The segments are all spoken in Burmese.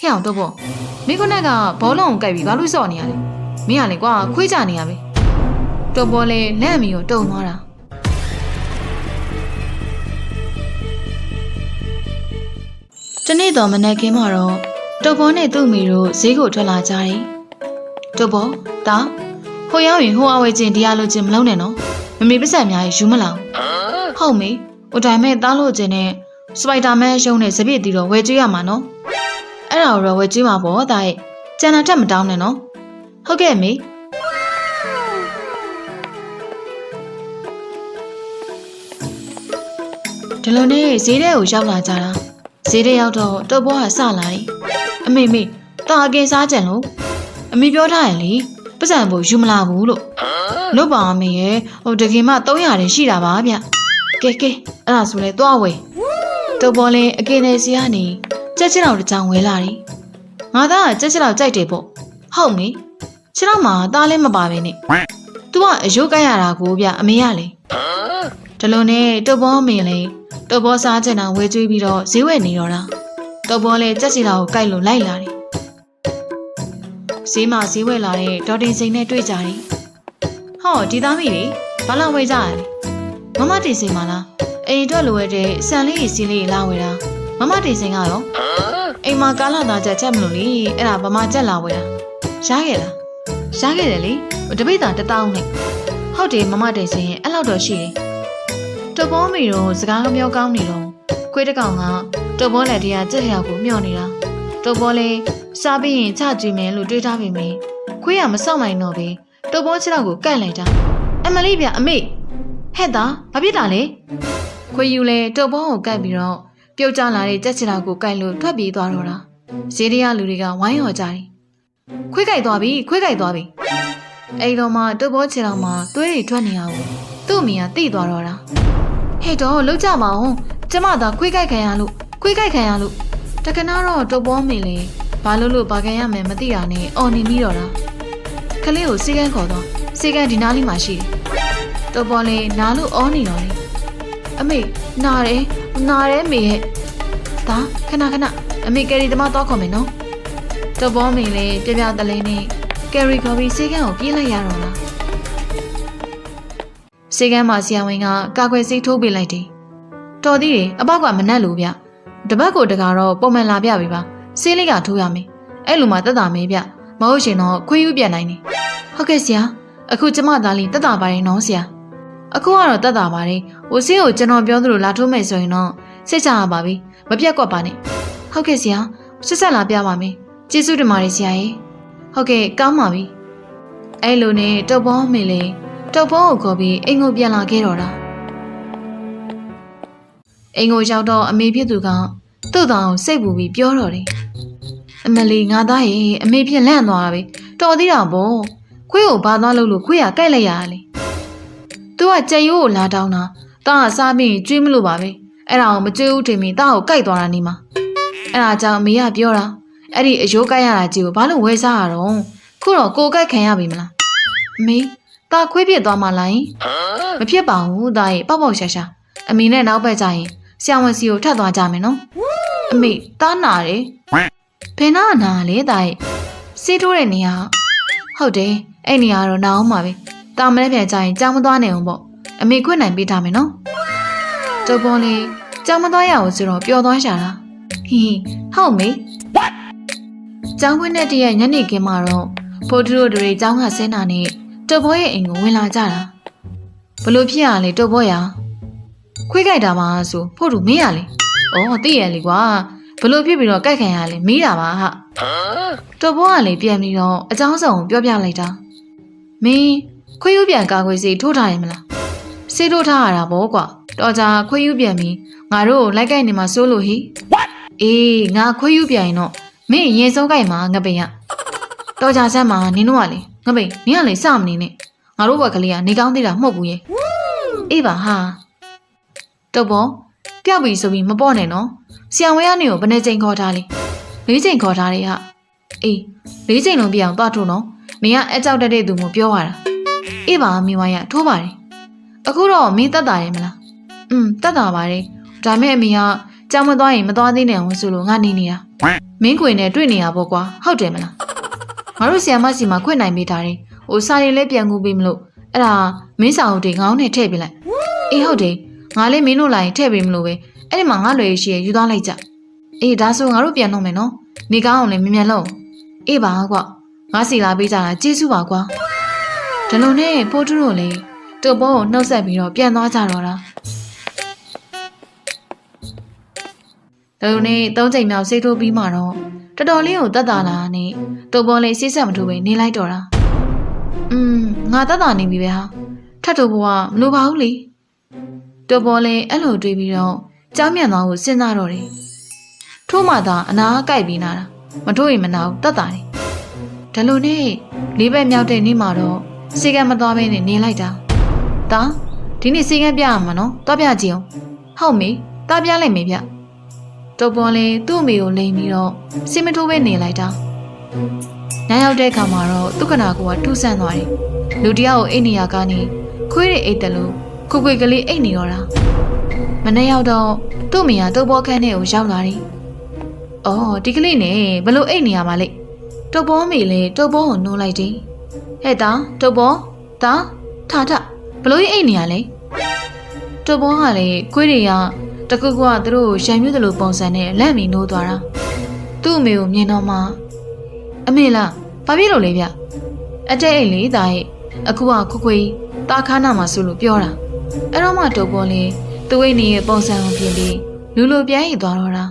ဟဲ့အောင်တော့ပေါ့မင်းခုနကဘောလုံးကိုကြိုက်ပြီးဘာလို့စော့နေရလဲမင်းကလေကွာခွေးကြနေရပဲတော့ပေါ်လေလက်အမီကိုတုံသွားတာတနေ့တော့မနက်ခင်းမှာတော့တော့ပေါ်နဲ့သူ့မိတို့ဈေးကိုထွက်လာကြတယ်တော့ပေါ်တာဟိုရောက်ရင်ဟိုအဝဲချင်းတရားလို့ချင်းမလုံးနဲ့နော်မမေပစံများယူမလားဟုတ်မေဟိုတိုင်းမဲ့တားလို့ချင်းနဲ့စပိုက်ဒါမန်ရုံးနဲ့စပြည့်တီတော့ဝယ်ကြွေးရမှာနော် အဲ့ဒါကိုတော့ဝယ်ကြည့်မှာပေါ့ဒါရဲ့ကျန်တာထက်မတောင်းနဲ့နော်ဟုတ်ကဲ့မေဒီလိုနဲ့ဈေးထဲကိုရောက်လာကြတာဈေးထဲရောက်တော့တုတ်ဘောကစလာတယ်အမေမေတာအကင်စားကြံလို့အမေပြောထားရင်လေပတ်စံဖို့ယူမလာဘူးလို့လို့ပါအမေရဲ့ဟိုတကယ်မှ300တင်ရှိတာပါဗျကဲကဲအဲ့ဒါဆိုလဲသွားဝယ်တုတ်ဘောလဲအကင်နေစီကနေ ကြက်ချင်အောင်တစ်ချောင်းဝဲလာတယ်ငါသားကကြက်ချစ်တော့ကြိုက်တယ်ပေါ့ဟုတ်မေခြေတော့မှသားလည်းမပါပဲနဲ့ तू ကအယုတ်ကြိုက်ရတာကိုဗျအမေရလေဒီလိုနဲ့တုတ်ဘောမင်းလေတုတ်ဘောစားချင်တာဝဲကျွေးပြီးတော့ဈေးဝယ်နေတော့တာတုတ်ဘောလည်းကြက်ချစ်တာကိုကြိုက်လို့လိုက်လာတယ်ဈေးမှာဈေးဝယ်လာတဲ့ဒေါ်တင်စိန်နဲ့တွေ့ကြတယ်ဟောဒီသားမိလေဘာလာဝယ်ကြရလဲမမတင်စိန်မလားအိမ်အတွက်လိုရတဲ့ဆန်လေးရီစီးလေးလာဝယ်တာ မမတင်စိန်ကရောအိမ်မှာကားလာသားချက်ချက်မလို့လေအဲ့ဒါဗမာချက်လာဝဲတာရှားခဲ့လားရှားခဲ့တယ်လေတပိတ်တာတစ်တောင်းနဲ့ဟုတ်တယ်မမတိတ်စင်ရဲ့အဲ့လောက်တော့ရှိတယ်တုပ်ဘောမီတော့စကားပြောကောင်းနေတော့ခွေးတစ်ကောင်ကတုပ်ဘောလက်တရားကြက်ရောက်ကိုမျှော်နေတာတုပ်ဘောလေးစားပြီးရင်ချကြည့်မယ်လို့တွေးထားပေမယ့်ခွေးကမစောင့်နိုင်တော့ပဲတုပ်ဘောခြေထောက်ကိုကန့်လိုက်တာအမလေးဗျအမေဟဲ့တာဘာဖြစ်တာလဲခွေးယူလဲတုပ်ဘောကိုကန့်ပြီးတော့ ပြုတ်ကျလာတဲ့ကြက်ချရာကိုကိုက်လို့ထွက်ပြေးသွားတော့တာဈေးရလူတွေကဝိုင်းရော်ကြတယ်ခွေးကြိုက်သွားပြီခွေးကြိုက်သွားပြီအဲ့တော့မှတုတ်ဘောချင်တော်မှာသွေးတွေထွက်နေအောင်သူ့အမိကတိသွားတော့တာဟဲ့တော့လောက်ကြမအောင်ကျမသာခွေးကြိုက်ခံရလို့ခွေးကြိုက်ခံရလို့တကနာတော့တုတ်ဘောမင်းလေဘာလို့လို့ဘာခံရမယ်မသိတာနဲ့အော်နေပြီးတော့တာကလေးကိုစီကန်းခေါ်တော့စီကန်းဒီနားလေးမှာရှိတယ်တုတ်ဘောလေးနားလို့အော်နေတော့လေအမေနားတယ် နားတယ်မေရဲ့ဒါခဏခဏအမေကယ်ရီသမားတော့ခေါ်မယ်နော်တော့ဘောမင်းလေးပြပြတလေးနဲ့ကယ်ရီခေါ်ပြီးစေကန်းကိုပြေးလိုက်ရတော့လားစေကန်းမှာဆီယဝင်ကကာကွယ်ဆေးထိုးပေးလိုက်တယ်တော်သေးတယ်အပေါက်ကမနှက်လို့ဗျတပတ်ကိုတကတော့ပုံမှန်လာပြပြီပါဆေးလေးကထိုးရမယ်အဲ့လိုမှတက်တာမေးဗျမဟုတ်ရှင်တော့ခွေးယူပြန်နိုင်တယ်ဟုတ်ကဲ့ဆရာအခုကျမသားလေးတက်တာပါတယ်နော်ဆရာ အခုကတော့တက်တာပါတယ်ဟိုဆေးကိုကျွန်တော်ပြောသလိုလာထိုးမယ်ဆိုရင်တော့စိတ်ချရပါပြီမပြတ်ကွက်ပါနဲ့ဟုတ်ကဲ့ဆရာဆက်ဆက်လာပြပါမယ်ကျေးဇူးတင်ပါတယ်ဆရာရေဟုတ်ကဲ့ကောင်းပါပြီအဲ့လိုနဲ့တုတ်ဘောမင်းလေးတုတ်ဘောကိုခေါ်ပြီးအိမ်ကိုပြန်လာခဲ့တော့တာအိမ်ကိုရောက်တော့အမေဖြစ်သူကသူ့တောင်စိတ်ပူပြီးပြောတော့တယ်အမလီငါသားရေအမေဖြစ်လန့်သွားပြီတော်သေးတာပေါ့ခွေးကိုဘာသွားလို့လို့ခွေးကကြိုက်လိုက်ရတာလေ သူကကြက်ရိုးကိုလာတောင်းတာတာကစားပြီးကျွေးမလို့ပါပဲအဲ့ဒါကိုမကျွေးဦးတင်ပြီးတာကိုကြိုက်သွားတာနေမှာအဲ့ဒါကြောင့်အမေကပြောတာအဲ့ဒီအယိုးကြိုက်ရတာကြီးကိုဘာလို့ဝဲစားရတော့ခုတော့ကိုကြိုက်ခံရပြီမလားအမေတာခွေးပြစ်သွားမှလားယင်မဖြစ်ပါဘူးတာရဲ့ပေါက်ပေါက်ရှာရှာအမေနဲ့နောက်ဘက်ကျရင်ဆရာဝန်စီကိုထပ်သွားကြမယ်နော်အမေတားနာတယ်ဘယ်နာနာလဲတာရဲ့စေးထိုးတဲ့နေရာဟုတ်တယ်အဲ့နေရာတော့နာအောင်ပါပဲ တာမလည်းပြန်ကြရင်ကြောင်မသွားနိုင်အောင်ပေါ့အမေခွင့်နိုင်ပေးထားမယ်နော်ကျုပ်ပေါ်လေးကြောင်မသွားရအောင်ဆိုတော့ပျော်သွားရှာလားဟင်းဟုတ်မေကျောင်းခွင်းတဲ့တည့်ရညနေခင်းမှာတော့ဖိုးတူတို့တွေကျောင်းကဆင်းတာနဲ့တုပ်ဘောရဲ့အိမ်ကိုဝင်လာကြတာဘလို့ဖြစ်ရလဲတုပ်ဘောရခွေးကြိုက်တာပါဆိုဖိုးတူမေးရလေဩသိရလေကွာဘလို့ဖြစ်ပြီးတော့ကြိုက်ခံရလဲမေးတာပါဟာတုပ်ဘောကလေပြန်ပြီးတော့အကြောင်းဆောင်ကိုပြောပြလိုက်တာမင်း ခွေးယူပြန်ကာကွယ်စီထိုးထားရင်မလားစေးတို့ထားရတာဗောကွာတော်ကြခွေးယူပြန်ပြီငါတို့ကိုလိုက်ကိုက်နေမှာစိုးလို့ဟိ What အေးငါခွေးယူပြန်ရင်တော့မင်းရင်ဆုံးကိုက်မှာငပိန်ရတော်ကြဆက်မှာနင်တို့ကလေငပိန်နင်ကလေစမနေနဲ့ငါတို့ဘက်ကလေးကနေကောင်းသေးတာမဟုတ်ဘူးရေအေးပါဟာတော့ဗောပြောက်ပြီဆိုပြီးမပေါ့နဲ့နော်ဆီယံဝဲကနေကိုဘယ်နှချိန်ခေါ်ထားလဲလေးချိန်ခေါ်ထားတယ်ဟာအေးလေးချိန်လုံးပြအောင်သွားထို့နော်နင်ကအကြောက်တက်တဲ့သူမျိုးပြောရတာ အေးပါမိဝိုင်းရထိုးပါတယ်အခုတော့မင်းတက်တာရဲ့မလားอืมတက်တာပါတယ်ဒါမဲ့အမေကကြောင်မသွားရင်မသွားသေးနဲ့အောင်ဆိုလို့ငါနေနေတာမင်းခွေနဲ့တွေ့နေရပေါ့ကွာဟုတ်တယ်မလားငါတို့ဆီယမစီမှာခွင့်နိုင်မိတာတယ်ဟိုစာရင်လည်းပြန်ကူပေးမလို့အဲ့ဒါမင်းစာအုပ်တွေငောင်းနဲ့ထည့်ပေးလိုက်အေးဟုတ်တယ်ငါလည်းမင်းတို့လာရင်ထည့်ပေးမလို့ပဲအဲ့ဒီမှာငါလွယ်ရှိရယူသွားလိုက်ကြအေးဒါဆိုငါတို့ပြန်တော့မယ်နော်နေကောင်းအောင်လည်းမြင်မြန်လုံးအေးပါကွာငါစီလာပေးကြတာကျေးဇူးပါကွာ ဒါလုံးနဲ့ပိုးတူတို့လည်းတုပ်ဘောကိုနှုတ်ဆက်ပြီးတော့ပြန်သွားကြတော့တာ။ဒါလိုနဲ့သုံးချိန်မြောက်ဆေးထိုးပြီးမှတော့တော်တော်လေးကိုတက်တာလာနဲ့တုပ်ပေါ်လေးစိတ်ဆက်မထိုးပဲနေလိုက်တော့တာ။อืมငါတက်တာနေပြီပဲဟာ။ထပ်ထိုးဖို့ကမလိုပါဘူးလေ။တုပ်ပေါ်လေးအဲ့လိုတွေးပြီးတော့ကြောင်းမြန်သွားကိုစဉ်းစားတော့တယ်။ထိုးမှသာအနာကိုက်ပြီးနာတာ။မထိုးရင်မနာဘူးတက်တာတယ်။ဒါလိုနဲ့လေးဘက်မြောက်တဲ့နေ့မှာတော့ စေကံမသွားဘဲနဲ့နေလိုက်တာ။ဒါဒီနေ့စေကံပြရမှာနော်။သွားပြကြည့်အောင်။ဟုတ်မေ။တားပြလိုက်မေဗျ။တော်ပေါ်လေသူ့အမေကိုလိန်ပြီးတော့စင်မထိုးပဲနေလိုက်တာ။ညရောက်တဲ့အခါမှာတော့သူခနာကထူးဆန်းသွားတယ်။လူတယောက်ကိုအိတ်နေရကနေခွေးတွေအိတ်တယ်လို့ခွေခွေကလေးအိတ်နေတော့တာ။မနေ့ရောက်တော့သူ့အမေကတုပ်ပေါ်ခန်းထဲကိုရောက်လာတယ်။အော်ဒီကလေးနဲ့ဘလို့အိတ်နေရမှာလဲ။တုပ်ပေါ်မေလည်းတုပ်ပေါ်ကိုနှိုးလိုက်တယ်။ ဟဲ့တာတုပ်ပေါ်တာထထဘလို့အိတ်နေရလဲ။တုပ်ပေါ်ကလည်းခွေးတွေကတကူကသူတို့ကိုရံမြူးတယ်လို့ပုံစံနဲ့လက်မီနိုးသွားတာသူ့အမေကိုမြင်တော့မှအမေလားဘာဖြစ်လို့လဲဗျအတဲ့အိတ်လေးသားရဲ့အခုကခွခွေတာခါနာမှာဆိုလို့ပြောတာအဲ့တော့မှတုပ်ပေါ်လေးသူ့အိတ်နေရဲ့ပုံစံကိုပြင်ပြီးလူလိုပြန်ရသွားတော့တာ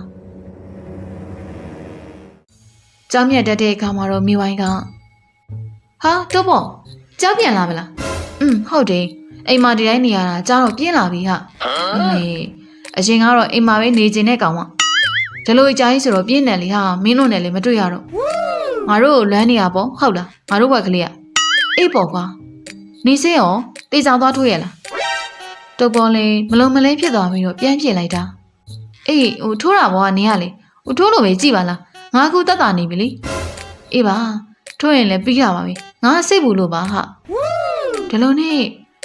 ကြောင်းမြတ်တက်တဲ့အခါမှာတော့မိဝိုင်းက ဟာတုပ်ပေါ်ကြောက်ပြန်လာမလားอืมဟုတ်တယ်အိမ်မှာဒီတိုင်းနေရတာကြားတော့ပြင်းလာပြီဟာအမေအရင်ကတော့အိမ်မှာပဲနေကျင်တဲ့ကောင်မဒီလိုအကြိုင်းဆိုတော့ပြင်းတယ်လေဟာမင်းတို့နဲ့လည်းမတွေ့ရတော့ငါတို့ကိုလွမ်းနေရပေါ့ဟုတ်လားငါတို့ဘက်ကလေးကအေးပေါ့ကွာနေစင်းရောတေချောင်သွားထိုးရလားတုပ်ပေါ်လေးမလုံးမလဲဖြစ်သွားပြီးတော့ပြန်ပြင်လိုက်တာအေးဟိုထိုးတာဘောကနေရလေဟိုထိုးလို့ပဲကြည်ပါလားငါကူတက်တာနေပြီလေအေးပါ ထိုးရင်လည်းပြီးရပါပြီငါစိတ်ဘူးလို့ပါဟာဒီလိုနဲ့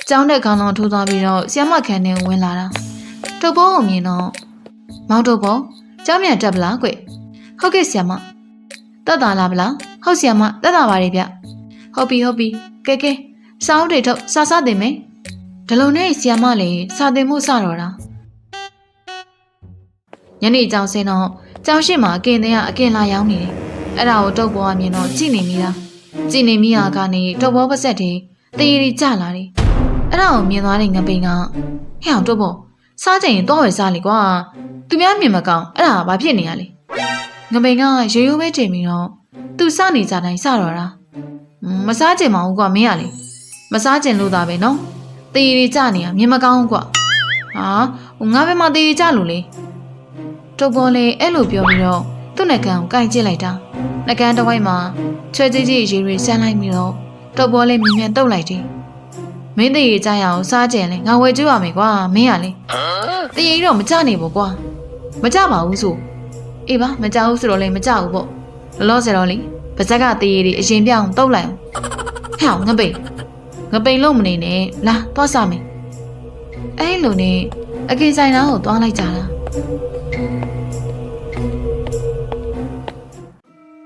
ကြောင်းတဲ့ခေါင်းလုံးထိုးသွားပြီးတော့ဆီယမခန်းထဲဝင်လာတာတုပ်ပေါ်ကိုမြင်တော့မောင်တုပ်ပေါ်ကြောင်းမြန်တက်ပလားကွဟုတ်ကဲ့ဆီယမတက်တာလားဗလားဟုတ်ဆီယမတက်တာပါလေဗျဟုတ်ပြီဟုတ်ပြီကဲကဲစောင်းတွေထုတ်စာစားတင်မယ်ဒလုံနဲ့ဆီယမလည်းစာတင်မှုစတော့တာညနေကြောင်စင်းတော့ကြောင်ရှိမှာအကင်တွေက အကင်လာရောက်နေတယ် အဲ့ဒါကိုတုပ်ပေါ်ကမြင်တော့ကြည်နေမိတာကြည်နေမိတာကနေတုပ်ပေါ်ပါဆက်တွေတရေတွေကြလာတယ်အဲ့ဒါကိုမြင်သွားတဲ့ငပိန်ကဟဲ့အောင်တုပ်ပေါ်စားကြရင်တော့ဝယ်စားလေကွာသူများမြင်မကောင်းအဲ့ဒါဘာဖြစ်နေရလဲငပိန်ကရိုးရိုးပဲချိန်ပြီးတော့သူစနေကြတိုင်းစတော့တာမစားကြင်မအောင်ကွာမင်းရလေမစားကြင်လို့သာပဲနော်တေးရီကြနေရမြင်မကောင်းကွာဟာဟိုငါပဲမတေးရီကြလို့လေတုပ်ပေါ်လေအဲ့လိုပြောပြီးတော့ သူ့နှကန်းကိုကင်ကျစ်လိုက်တာနှကန်းတစ်ဝိုက်မှာချွဲကြီးကြီးရေတွေဆန်းလိုက်ပြီးတော့တုပ်ပေါ်လေမြင်မြန်တုတ်လိုက်တယ်မင်းတေးရီကြရအောင်စားကြင်လေငါဝယ်ကြည့်ရမယ်ကွာမင်းရလေတရေတော့မကြနိုင်ဘူးကွာမကြပါဘူးဆိုအေးပါမကြဘူးဆိုတော့လည်းမကြဘူးပေါ့လောလောဆယ်တော့လေပါဇက်ကတရေတွေအရင်ပြောင်းတုတ်လိုက်အောင်ဟဲ့ငပိန်ငပိန်လို့မနေနဲ့လာသွားစားမယ်အဲ့လိုနဲ့အကေဆိုင်သားကိုသွားလိုက်ကြတာ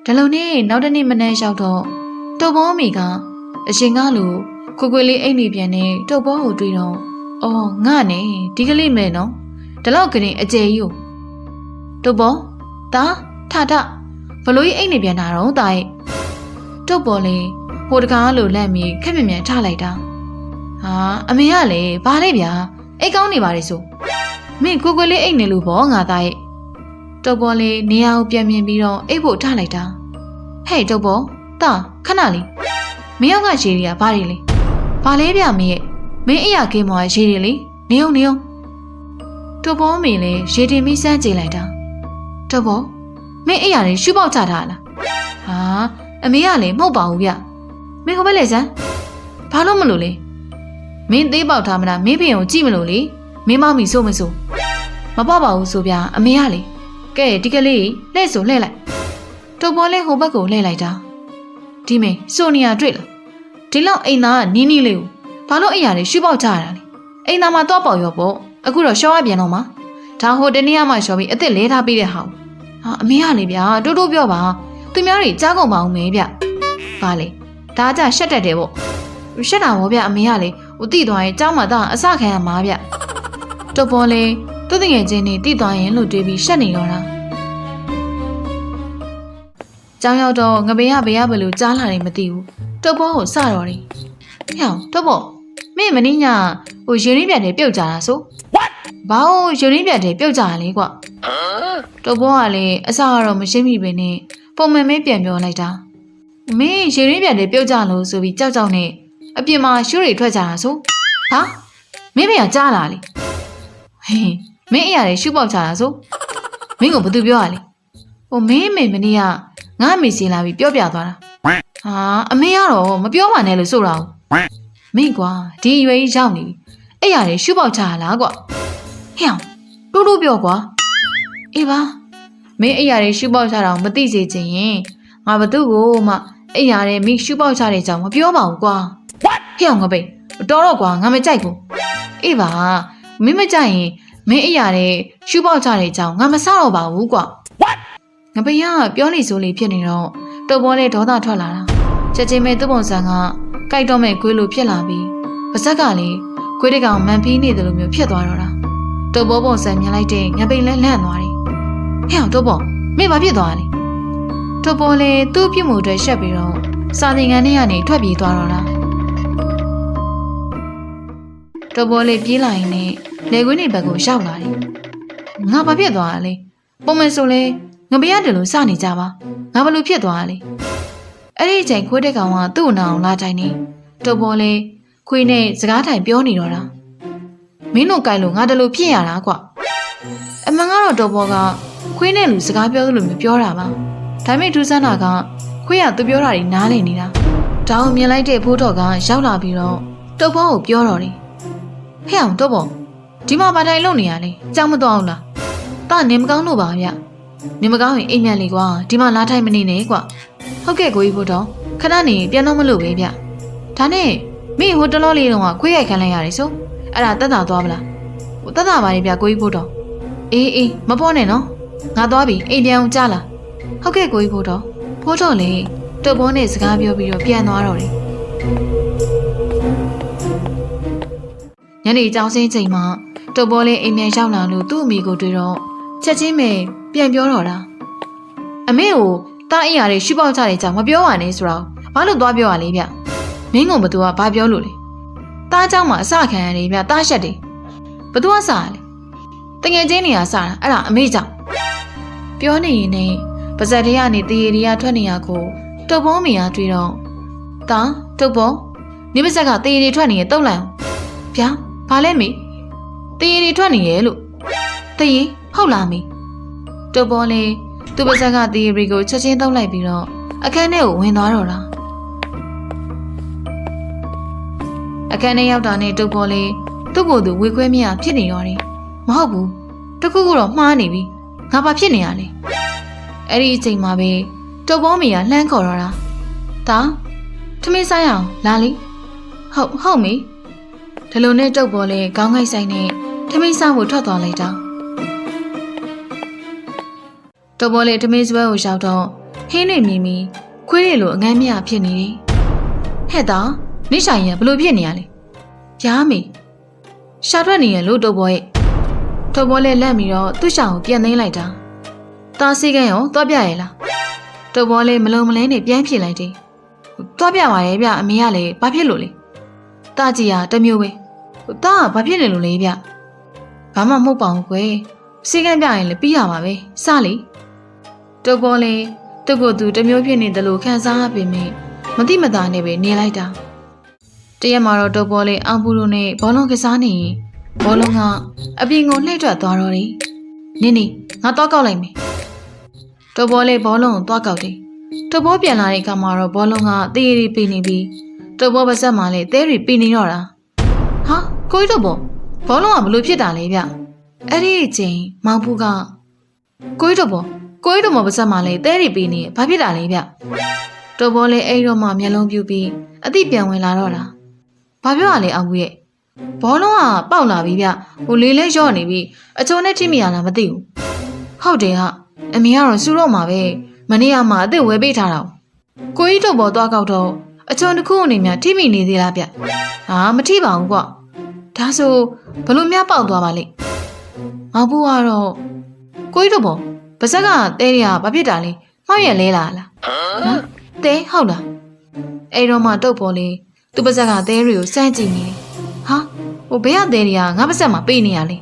ဒီလိုနဲ့နောက်တစ်နေ့မနေ့ရောက်တော့တုပ်ဘောမီကအရှင်ကလိုခွေခွေလေးအိတ်နေပြန်နေတုပ်ဘောကိုတွေ့တော့။အော်ငါနဲ့ဒီကလေးမဲ့နော်။ဒီလောက်ကနေအကျယ်ကြီးကိုတုတ်ပေါ်တာထထဘလို့ကြီးအိတ်နေပြန်တာတော့တာရဲ့တုတ်ပေါ်လေဟိုတကားလိုလန့်ပြီးခက်မြင်မြန်ထလိုက်တာ။ဟာအမေကလည်းဘာလဲဗျာအိတ်ကောင်းနေပါလေဆို။မင်းကိုကိုလေးအိတ်နေလို့ပေါ့ငါသားရဲ့တုတ်ပေါ်လေနေရာကိုပြန်မြင်ပြီးတော့အိတ်ဖို့ထလိုက်တာ။ ဟဲ့တုတ်ပေါ်တာခဏလေးမင်းယောက်ကရေရီကဘာတွေလဲ။ဘာလဲဗျမင်းရဲ့မင်းအရာကင်းမော်ရေတယ်လေနေအောင်နေအောင်တော်ဘောမေလည်းရေတင်ပြီးစမ်းကြည့်လိုက်တာတော်ဘောမင်းအရာတွေရှုပေါက်ချထားလားဟာအမေကလည်းမဟုတ်ပါဘူးဗျမင်းဟိုဘက်လေစမ်းဘာလို့မလို့လဲမင်းသေးပေါက်ထားမလားမင်းဖေကိုကြည့်မလို့လေမင်းမောင်မီစိုးမစိုးမပေါက်ပါဘူးဆိုဗျာအမေကလေကဲဒီကလေးလှဲ့ဆိုလှဲ့လိုက် တော်ဘောလည်းဟိုဘက်ကိုလှဲ့လိုက်တာဒီမေစိုးနေရတွေ့လားဒီလောက်အိမ်သားကနင်းနီးလေးကိုဘာလို့အရာတွေရှုပေါက်ကြရတာလဲအိမ်သားမှာတော့ပေါက်ရောပေါ့အခုတော့ရှောင်းရပြန်တော့မှာဒါဟိုတနေ့ကမှရှော်ပြီးအစ်စ်လဲထားပြီးတဲ့ဟောင်းဟာအမေကလေဗျာတိုးတိုးပြောပါသူများတွေကြားကုန်ပါအောင်မေဗျပါလေဒါကြရှက်တတ်တယ်ပေါ့ရှက်တာဗောဗျအမေကလေဟိုတိသွားရင်ကြောင်းမသားအစခံရမှာဗျတုတ်ပေါ်လေသူ့တငယ်ချင်းနေတိသွားရင်လို့တွေးပြီးရှက်နေတော့တာ ကျောင်းရောက်တော့ငပေရဘေရဘယ်လိုကြားလာတယ်မသိဘူးတုတ်ပေါ်ကိုစတော့တယ်ဟဲ့တုတ်ပေါ်မင်းမင်းညာဟိုရင်ရင်းပြန်တယ်ပြုတ်ကြတာဆိုဘာလို့ယူရင်းပြတ်တယ်ပြုတ်ကြရလဲကွတုတ်ဘောကလည်းအစကတော့မရှင်းမိပဲနဲ့ပုံမှန်မဲပြန်ပြောလိုက်တာမင်းယူရင်းပြတ်တယ်ပြုတ်ကြလို့ဆိုပြီးကြောက်ကြောက်နဲ့အပြင်မှာရှူးတွေထွက်ကြတာဆိုဟာမင်းမရကြားလာလေဟင်းမင်းအရာတွေရှူးပေါက်ကြတာဆိုမင်းကဘာသူပြောရလဲဟိုမင်းမေမနေ့က ငါမေစီလာပြီးပြောပြသွားတာဟာအမေကတော့မပြောပါနဲ့လို့ဆိုတာမင်းကွာဒီအရွယ်ကြီးရောက်နေပြီအဲ့ရတွေရှူးပေါက်ကြရလားကွာဟဲ့အောင်တူတူပြောကွာအေးပါမင်းအိယာတွေရှူပေါက်ချတာကိုမသိစေချင်ရင်ငါဘသူ့ကိုမှအိယာတွေမိရှူပေါက်ချတဲ့ကြောင်မပြောပါဘူးကွာဟဲ့အောင်ငါပိတ်တော်တော့ကွာငါမကြိုက်ဘူးအေးပါမင်းမကြိုက်ရင်မင်းအိယာတွေရှူပေါက်ချတဲ့ကြောင်ငါမစတော့ပါဘူးကွာ ငါပိတ်ကပြောလိဆိုလိဖြစ်နေတော့တုတ်ပေါ်နဲ့ဒေါသထွက်လာတာချက်ချင်းပဲသူ့ပုံစံကကြိုက်တော့မဲ့ခွေးလိုဖြစ်လာပြီးပါဇက်ကလည်းခွေးတကောင်မန်ဖီးနေတယ်လို့မျိုးဖြစ်သွားတော့တာတုပ်ဘောပုံစံမြင်လိုက်တဲ့ငပိန်လဲလန့်သွားတယ်။ဟဲ့အောင်တုပ်ဘောမင်းဘာဖြစ်သွားလဲ။တုပ်ဘောလေသူ့ပြစ်မှုတွေရှက်ပြီးတော့စာသင်ခန်းထဲကနေထွက်ပြေးသွားတော့လား။တုပ်ဘောလေပြေးလာရင်လည်းလေကွင်းနေဘက်ကိုရောက်လာတယ်။ငါဘာဖြစ်သွားလဲ။ပုံမှန်ဆိုလဲ ငပိရတယ်လို့စနေကြပါ။ငါဘလို့ဖြစ်သွားလဲ။အဲ့ဒီအချိန်ခွေးတဲ့ကောင်ကသူ့အနာအောင်လာတိုင်းနေတုပ်ဘောလေခွေးနဲ့စကားထိုင်ပြောနေတော့တာမင်းတို့ကြိုက်လို့ငါတလို့ဖြစ်ရတာကွအမှန်ကတော့တော်ဘောကခွေးနဲ့လူစကားပြောသလိုမျိုးပြောတာပါဒါပေမဲ့ဒူးဆန်းတာကခွေးကသူပြောတာတွေနားလည်နေတာဒါအောင်မြင်လိုက်တဲ့ဖိုးတော်ကရောက်လာပြီးတော့တော်ဘောကိုပြောတော့တယ်ဟဲ့အောင်တော်ဘောဒီမှာဘာတိုင်လုံနေရလဲကြောက်မတော့အောင်လားတာနေမကောင်းလို့ပါဗျ နေမကောင်းရင်အိမ်မြန်လေကွာဒီမှာလာထိုင်မနေနဲ့ကွဟုတ်ကဲ့ကိုကြီးဖိုးတော်ခဏနေပြန်တော့မလို့ပဲဗျဒါနဲ့မင်းဟိုတလောလေးတုန်းကခွေးရိုက်ခံလိုက်ရတယ်ဆိုအဲ့ဒါတက်တာသွားမလားဟိုတက်တာပါလေဗျကိုကြီးဖို့တော်အေးအေးမပေါ်နဲ့နော်ငါသွားပြီအိမ်ပြန်အောင်ကြားလာဟုတ်ကဲ့ကိုကြီးဖို့တော်ဖို့တော်လေတုတ်ပေါ်နဲ့စကားပြောပြီးတော့ပြန်သွားတော့တယ်ညနေကြောင်စင်းချိန်မှာတုတ်ပေါ်လေးအိမ်ပြန်ရောက်လာလို့သူ့အမိကိုတွေ့တော့ချက်ချင်းပဲ ပြန်ပြောတော့တာအမေကိုတားအိမ်ရတွေရှုပေါက်ချတဲ့ကြောင်မပြောပါနဲ့ဆိုတော့ဘာလို့သွားပြောရလဲဗျမင်းကဘသူကဘာပြောလို့လဲ တားเจ้าမှာအစခံရတယ်ဗျတားရှက်တယ်ဘသူကစားလဲတငယ်ချင်းနေရစားတာအဲ့ဒါအမေကြောင့်ပြောနေရင်ねပါဇက်တွေကနေတရေတွေကထွက်နေရကိုတုတ်ပုံးမရတွေ့တော့တားတုတ်ပုံးနေပါဇက်ကတရေတွေထွက်နေရတုတ်လိုက်အောင်ဗျာဘာလဲမေတရေတွေထွက်နေရလို့တရေဟုတ်လားမေ တုတ်ပုံးလေသူပါဇက်ကတရေတွေကိုချက်ချင်းတုတ်လိုက်ပြီးတော့အခန်းထဲကိုဝင်သွားတော့လားအခန်းထဲရောက်တာနဲ့တုတ်ပေါ်လေးသူ့ကိုယ်သူဝေခွဲမရဖြစ်နေရောတယ်မဟုတ်ဘူးတခုခုတော့မှားနေပြီငါဘာဖြစ်နေရလဲအဲ့ဒီအချိန်မှာပဲတုတ်ပေါ်မီကလှမ်းခေါ်တော့တာဒါထမင်းဆိုင်အောင်လာလေဟုတ်ဟုတ်မေဒီလိုနဲ့တုတ်ပေါ်လေးခေါင်းကိုက်ဆိုင်နဲ့ထမင်းစားဖို့ထွက်သွားလိုက်တာ တော်ပေါ်လေတမေးစွဲကိုရောက်တော့ဟင်းတွေမြင်ပြီးခွေးတွေလိုအငမ်းမရဖြစ်နေတယ်။ဟဲ့သားနိဆိုင်ရဘလို့ဖြစ်နေရလဲ။ရားမေရှာထွက်နေရလို့တော်ပေါ်ရဲ့တော်ပေါ်လေလက်ပြီးတော့သူ့ရှောင်ကိုပြန်သိမ်းလိုက်တာ။သားစီကန်းရောသွားပြရဲ့လား။တော်ပေါ်လေမလုံမလဲနဲ့ပြန်ဖြစ်လိုက်တယ်။သွားပြပါရဲ့ဗျအမေကလည်းဘာဖြစ်လို့လဲ။သားကြီးကတမျိုးပဲ။သားကဘာဖြစ်နေလို့လဲဗျ။ဘာမှမဟုတ်ပါဘူးကွယ်။စီကန်းပြရင်လည်းပြီးရပါပဲ။စလေ။ တုတ်ဘောလဲသူ့ကိုယ်သူတမျိုးဖြစ်နေတယ်လို့ခံစားရပေမဲ့မတိမတာနဲ့ပဲနေလိုက်တာ။တရက်မှာတော့တုပ်ပေါ်လေးအောင်ပူလို့နဲ့ဘောလုံးကစားနေရင်ဘောလုံးကအပြင်ကိုလှည့်ထွက်သွားတော့တယ်။နင်းနေငါတော့ကောက်လိုက်မယ်။တုပ်ပေါ်လေးဘောလုံးကိုသွားကောက်တယ်။တုပ်ပေါ်ပြန်လာတဲ့အခါမှာတော့ဘောလုံးကတေးရီပီနေပြီးတုပ်ပေါ်ပါဆက်မှာလည်းတဲရီပီနေတော့တာ။ဟာကိုကြီးတုပ်ပေါ်ဘောလုံးကဘလို့ဖြစ်တာလဲဗျ။အဲ့ဒီအချိန်မောင်ပူကကိုကြီးတုပ်ပေါ် ကိုကြီးတုပ်ပေါ်ပါဆက်မှာလည်းတဲရီပီနေဘာဖြစ်တာလဲဗျ။တုပ်ပေါ်လေးအဲ့တော့မှမျက်လုံးပြူပြီးအသိပြန်ဝင်လာတော့တာ။ဘာပြောရလဲအောင်ကူရဲ့ဘောလုံးကပေါက်လာပြီဗျဟိုလေးလေးရော့နေပြီအချိုးနဲ့ထိမိရလားမသိဘူးဟုတ်တယ်ဟာအမေကတော့စူတော့မှာပဲမနေ့ကမှအစ်စ်ဝဲပေးထားတာကိုကြီးတို့ပေါ်သွားကောက်တော့အချိုးတစ်ခုအနေများထိမိနေသေးလားဗျဟာမထိပါဘူးကွဒါဆိုဘလို့များပေါက်သွားပါလိမ့်ငါဘူးကတော့ကိုကြီးတို့ပေါ် ပါဇက်ကတဲရကဘာဖြစ်တာလဲမှောက်ရလဲလားလားဟမ်တဲဟုတ်လားအဲ့တော့မှတုတ်ပေါ်လေသူပါဇက်ကတဲတွေကိုစမ်းကြည့်နေတယ်ဟာဟိုဘဲရတဲတွေကငါပါဇက်မှာပေးနေရလေ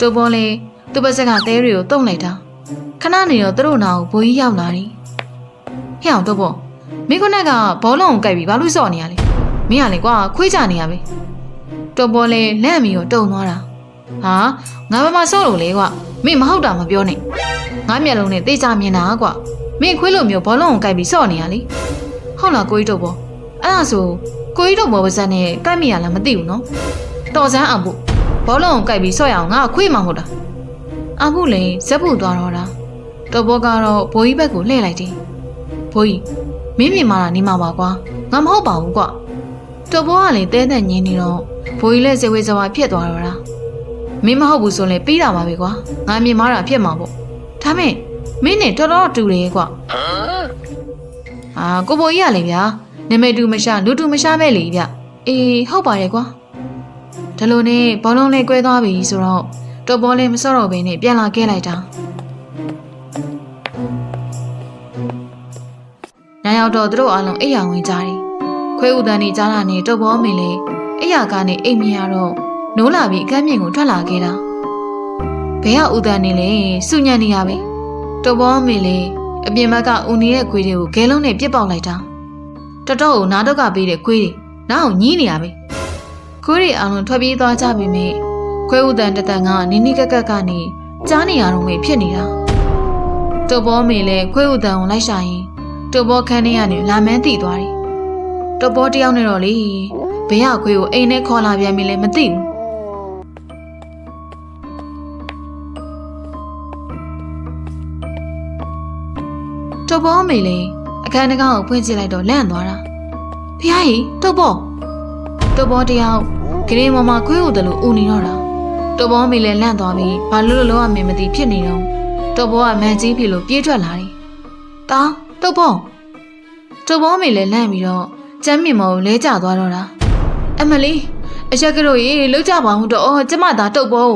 တုတ်ပေါ်လေသူပါဇက်ကတဲတွေကိုတုံလိုက်တာခဏနေတော့သူတို့နာကိုဘိုးကြီးရောက်လာတယ်ဟဲ့အောင်တုတ်ပေါ်မင်းခုနကဘောလုံးကိုကြိုက်ပြီးဘာလို့စော့နေရလဲမင်းကလေကွာခွေးချနေရပဲတုတ်ပေါ်လေလက်အမီကိုတုံသွားတာဟာငါဘာမှစော့လို့လေကွာ မင်းမဟုတ်တာမပြောနဲ့ငါမျက်လုံးနဲ့တေးချမြင်တာကွာမင်းခွေးလိုမျိုးဘောလုံးကိုကြိုက်ပြီးစော့နေရလေဟုတ်လားကိုကြီးတုတ်ပေါ်အဲ့ဒါဆိုကိုကြီးတုတ်ပေါ်ပါဇက်နဲ့ကြိုက်မိရလားမသိဘူးနော်တော်စမ်းအောင်ဖို့ဘောလုံးကိုကြိုက်ပြီးစော့ရအောင်ငါခွေးမှမဟုတ်တာအမှုလေဇက်ဖို့သွားတော့တာတော်ဘောကတော့ဘိုးကြီးဘက်ကိုလှည့်လိုက်တယ်ဘိုးကြီးမင်းမြင်မာတာနေမှာပါကွာငါမဟုတ်ပါဘူးကွာတော်ဘောကလည်းတဲတဲ့ညင်းနေတော့ဘိုးကြီးလည်းဇဝေဇဝါဖြစ်သွားတော့တာ မင်းမဟုတ်ဘူးဆိုရင်ပြီးတာပါပဲကွာငါမြင်မာတာဖြစ်မှာပေါ့ဒါမဲ့မင်းနဲ့တော်တော်တူတယ်ကွာအာကိုဘိုးကြီးကလည်းဗျာနာမည်တူမရှာလူတူမရှာပဲလေဗျအေးဟုတ်ပါတယ်ကွာဒါလိုနဲ့ဘောလုံးလေးကွဲသွားပြီဆိုတော့တော်ဘောလေးမစော့တော့ဘဲနဲ့ပြန်လာခဲ့လိုက်တာညရောက်တော့သူတို့အားလုံးအိပ်ယာဝင်ကြတယ်ခွဲဥတန်နေကြားလာနေတော်ဘောမင်းလေးအိပ်ယာကနေအိမ်မြင်ရတော့ နိုးလာပြီးအခန်းမြင့်ကိုထွက်လာခဲ့တာဘဲကဥတန်နေလေစုညံ့နေရပဲတော်ဘောမင်းလေးအပြင်ဘက်ကဦးနေတဲ့ခွေးတွေကိုဂဲလုံးနဲ့ပြစ်ပေါက်လိုက်တာတော်တော်ကိုနားတော့ကပေးတဲ့ခွေးတွေနောက်ကိုညင်းနေရပဲခွေးတွေအားလုံးထွက်ပြေးသွားကြပြီမေခွဲဥတန်တတန်ကနီနီကက်ကက်ကနေကြားနေရတော့မေဖြစ်နေတာတော်ဘောမင်းလည်းခွဲဥတန်ကိုလိုက်ရှာရင်တော်ဘောခန်းထဲကနေလာမန်းတည်သွားတယ်တော်ဘောတယောက်နဲ့တော့လေဘယ်ရခွေးကိုအိမ်ထဲခေါ်လာပြန်ပြီလဲမသိဘူး ဘောမေလေအခန်းတကားကိုဖွင့်ကြည့်လိုက်တော့လန့်သွားတာဖះကြီးတော်ဘောတော်ဘောတယောက်ဂရေမမခွေးဥတယ်လို့ဦးနေတော့တာတော်ဘောမေလည်းလန့်သွားပြီးဘာလို့လို့လောရမင်းမသိဖြစ်နေတော့တော်ဘောကမန်ကြီးဖြစ်လို့ပြေးထွက်လာတယ်တာတော်ဘောတော်ဘောမေလည်းလန့်ပြီးတော့ကျမ်းမြင်မောကိုလဲကျသွားတော့တာအမလီအရက်ကတော့ရေလောက်ကြပါဦးတော့အော်ကျမသာတုတ်ဘော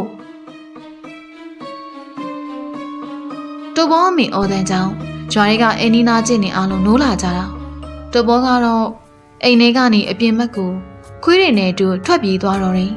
တုတ်ဘောမင်းအော်တန်ကြောင့် ဂျွာရီကအင်းနီနာကျင့်နေအားလုံးနိုးလာကြတာတုတ်ဘောကတော့အိမ်ထဲကနေအပြင်ဘက်ကိုခွေးတွေနဲ့အတူထွက်ပြေးသွားတော့တယ်